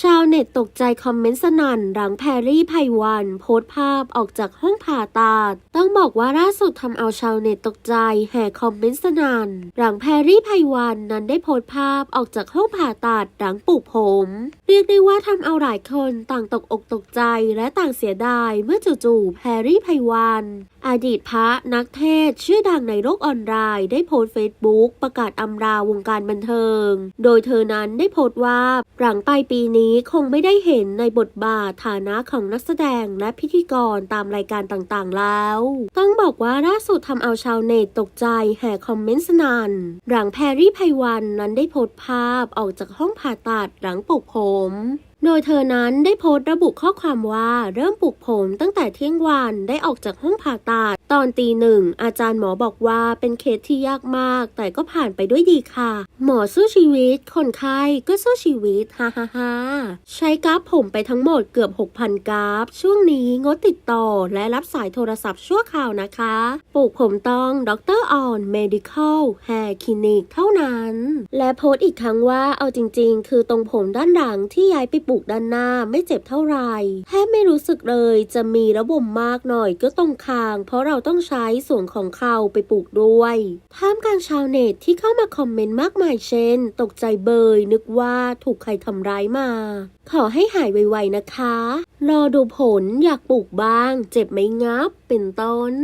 ชาวเน็ตตกใจคอมเมนต์สนั่นหลังแพรรี่ไพวัน โพสต์ภาพออกจากห้องผ่าตัด ต้องบอกว่าล่าสุดทำเอาชาวเน็ตตกใจแห่คอมเมนต์สนั่นหลังแพรรี่ไพวันนั้นได้โพสต์ภาพออกจากห้องผ่าตัดหลังปลูกผม เรียกได้ว่าทำเอาหลายคนต่างตกอกตกใจและต่างเสียดายเมื่อจู่ๆแพรรี่ไพวันอดีตพระนักเทศชื่อดังในโลกออนไลน์ได้โพสต์เฟซบุ๊กประกาศอำลาวงการบันเทิง โดยเธอนั้นได้โพสต์ว่าหลังปลายปีนี้คงไม่ได้เห็นในบทบาทฐานะของนักแสดงและพิธีกรตามรายการต่างๆแล้ว ต้องบอกว่าล่าสุดทำเอาชาวเน็ตตกใจแห่คอมเมนต์สนัน่นหลังแพรรี่ไพวันนั้นได้โพสต์ภาพออกจากห้องผ่าตัดหลังปลูกผมโดยเธอนั้นได้โพสต์ระบุข้อความว่าเริ่มปลูกผมตั้งแต่เที่ยงวันได้ออกจากห้องผ่าตัด ตอนตีหนึ่งอาจารย์หมอบอกว่าเป็นเคสที่ยากมาก แต่ก็ผ่านไปด้วยดีค่ะ หมอสู้ชีวิต คนไข้ก็สู้ชีวิตฮ่าฮ่าฮ่าใช้กราฟผมไปทั้งหมดเกือบ 6,000 กราฟ ช่วงนี้งดติดต่อและรับสายโทรศัพท์ชั่วคราวนะคะปลูกผมต้องดรออน medical hair clinic เท่านั้น และโพสต์อีกครั้งว่าเอาจริง ๆ คือตรงผมด้านหลังที่ย้ายไปปลูกด้านหน้าไม่เจ็บเท่าไหร่แทบไม่รู้สึกเลยจะมีระบมมากหน่อยก็ตรงคาง เพราะเราเราต้องใช้ส่วนของเขาไปปลูกด้วย ท่ามกลางชาวเน็ตที่เข้ามาคอมเมนต์มากมายเช่น ตกใจเบยนึกว่าถูกใครทำร้ายมา ขอให้หายไวๆนะคะ รอดูผลอยากปลูกบ้าง เจ็บไหมงับเป็นต้น